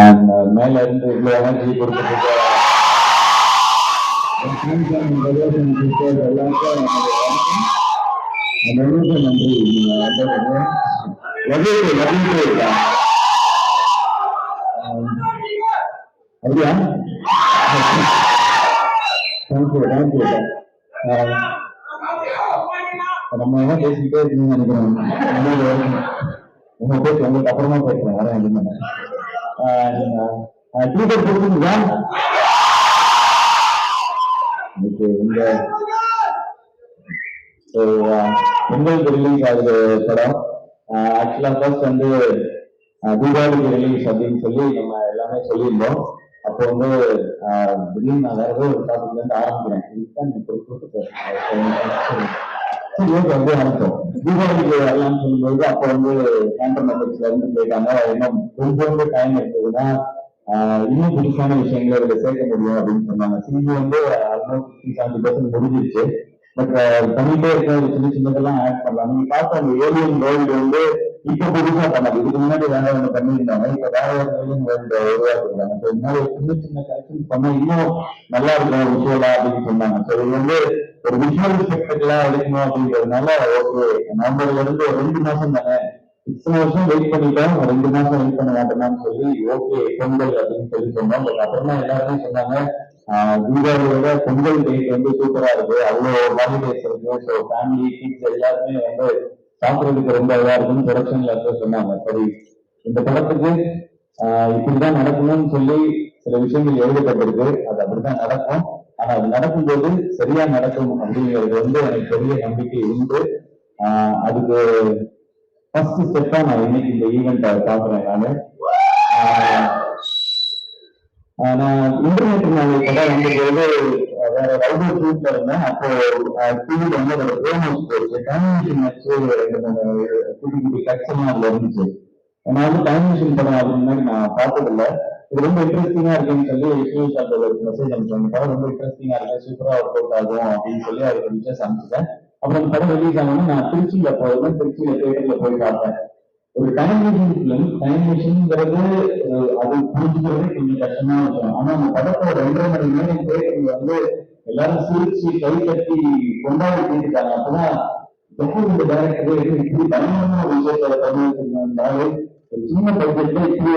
And uh, மேல இருந்து இவ்வளவு எனர்ஜி கொடுத்துட்டு நன்றி நன்றி அப்படியா? தேங்க்யூ தேங்க்யூ நம்ம என்ன பேசிக்கிட்டே இருக்கீங்கன்னு நினைக்கிறேன். உங்க பேச்சு உங்களுக்கு அப்புறமா பேசுறேன். வரேன் அப்படின்னு டீச்சர் கொடுக்குறீங்களா ஓகே இந்த பொங்கலுக்கு ரிலீஸ் ஆகுது படம் ஆக்சுவலா ஃபர்ஸ்ட் வந்து தீபாவளிக்கு ரிலீஸ் அப்படின்னு சொல்லி நம்ம எல்லாமே சொல்லியிருந்தோம் அப்போ வந்து திடீர்னு நான் வேற ஏதோ ஒரு டாபிக்ல இருந்து ஆரம்பிக்கிறேன் இதுதான் நீங்க வந்து அனுப்பும். தீபாவளிக்கு வரலாம்னு சொல்லும்போது அப்போ வந்து கேண்டர் மெம்பர்ஸ்ல இருந்து கேட்டாங்க இன்னும் கொஞ்சம் டைம் எடுத்ததுன்னா இன்னும் புதுசான விஷயங்களை இதுல சேர்க்க முடியும் அப்படின்னு சொன்னாங்க. சிங்கி வந்து ஆல்மோஸ்ட் செவன்டி பர்சன்ட் முடிஞ்சிருச்சு. பட் பண்ணிட்டே இருக்க சின்ன சின்னதெல்லாம் ஆட் பண்ணலாம். நீங்க பார்த்த அந்த ஏலியன் வேர்ல்டு வந்து இப்ப புதுசா பண்ணது இதுக்கு முன்னாடி வேற ஒண்ணு பண்ணியிருந்தாங்க இப்ப வேற ஒரு ஏலியன் வேர்ல்டு உருவாக்கிருக்காங்க ஸோ இந்த மாதிரி சின்ன சின்ன கரெக்ஷன் பண்ண இன்னும் நல்லா இருக்கும் விஷுவலா அப்படின்னு சொன்னாங்க ஸோ இது வந்து ஒரு விஷுவல் ஸ்பெக்டெல்லாம் எடுக்கணும் அப்படிங்கிறதுனால ஓகே நவம்பர்ல இருந்து ஒரு ரெண்டு மாசம் தானே இத்தனை வருஷம் வெயிட் பண்ணிட்டோம் ரெண்டு மாசம் வெயிட் பண்ண வேண்டாம்னு சொல்லி ஓகே பொங்கல் அப்படின்னு சொல்லி சொன்னோம் பட் அப்புறமா எல்லாருமே சொன்னாங்க தீபாவளியோட பொங்கல் டேட் வந்து சூப்பரா இருக்கு அவ்வளோ ஹாலிடேஸ் இருக்கு ஸோ ஃபேமிலி கிட்ஸ் எல்லாருமே வந்து பாக்குறதுக்கு ரொம்ப இதா இருக்குன்னு ப்ரொடக்ஷன்ல இருந்து சொன்னாங்க. சரி இந்த படத்துக்கு இப்படிதான் நடக்கணும்னு சொல்லி சில விஷயங்கள் எழுதப்பட்டிருக்கு. அது அப்படிதான் நடக்கும். ஆனா அது நடக்கும்போது சரியா நடக்கும் அப்படிங்கிறது வந்து எனக்கு பெரிய நம்பிக்கை உண்டு. ஆஹ் அதுக்கு ஃபர்ஸ்ட் ஸ்டெப்பா நான் இன்னைக்கு இந்த ஈவெண்ட் பாக்குறேன் நானு. ஆஹ் நான் இன்டர்நெட் நாள் படம் வந்தபோது வேற ரவுடர் ஷூட்ல இருந்தேன் அப்போ டிவில வந்து அதோட ப்ரோமோஸ் போச்சு. டைமிஷன் வச்சு ரெண்டு மூணு குட்டி குட்டி கட்சமா அதுல இருந்துச்சு. நான் வந்து டைம் மிஷின் படம் அதுக்கு முன்னாடி நான் பார்த்ததில்ல. இது ரொம்ப இன்ட்ரெஸ்டிங்கா இருக்குன்னு சொல்லி விஷ்ணு சார் ஒரு மெசேஜ் அனுப்பிச்சாங்க படம் ரொம்ப இன்ட்ரெஸ்டிங்கா இருக்கு. சூப்பரா ஒர்க் அவுட் ஆகும் அப்படின்னு சொல்லி அவருக்கு மெசேஜ் அனுப்பிச்சிட்டேன் அப்புறம் அந்த படம் ரிலீஸ் ஆனோன்னு நான் திருச்சியில போயிருந்தேன் திருச்சியில தேட்டர்ல போய் பார்த்தேன். ஒரு டைம் மிஷின் ஃபிலிம் டைம் மிஷின்ங்கிறது புரிஞ்சுக்கிறதே கொஞ்சம் கஷ்டமா இருக்கும். ஆனா அந்த படத்தோட ரெண்டரை மணி நேரம் வந்து எல்லாரும் சிரிச்சு கை தட்டி கொண்டாடி கேட்டுட்டாங்க. அப்பதான் எப்போ இந்த டேரக்டர் இப்படி பயங்கரமான ஒரு விஷயத்தை ஒரு சின்ன பட்ஜெட்ல இப்படி